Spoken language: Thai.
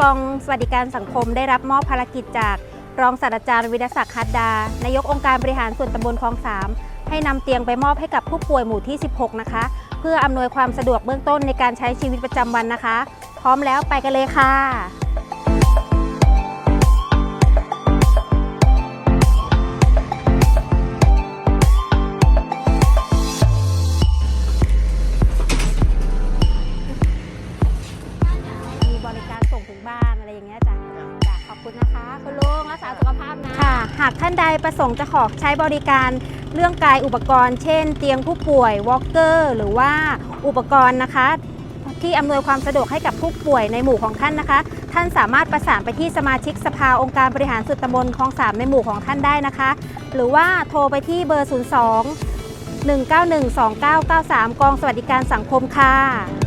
กองสวัสดิการสังคมได้รับมอบภารกิจจากรองศาสตราจารย์วิทศักดิ์คัดดา นายกองค์การบริหารส่วนตำบลคลองสามให้นำเตียงไปมอบให้กับผู้ป่วยหมู่ที่ 16 นะคะ เพื่ออำนวยความสะดวกเบื้องต้นในการใช้ชีวิตประจำวันนะคะ พร้อมแล้วไปกันเลยค่ะ ส่งถึงบ้านอะไรอย่างเงี้ยจ้ะจ้ะขอบคุณนะคะคุณลุงรักษาสุขภาพนะค่ะ หากท่านใดประสงค์จะขอใช้บริการเรื่องกายอุปกรณ์ เช่น เตียงผู้ป่วยวอล์กเกอร์หรือว่าอุปกรณ์นะคะ ที่อำนวยความสะดวกให้กับผู้ป่วยในหมู่ของท่านนะคะ ท่านสามารถประสานไปที่สมาชิกสภาองค์การบริหารส่วนตำบลคลองสามในหมู่ของท่านได้นะคะ หรือว่าโทรไปที่เบอร์ 02 191 2993 กองสวัสดิการสังคมค่ะ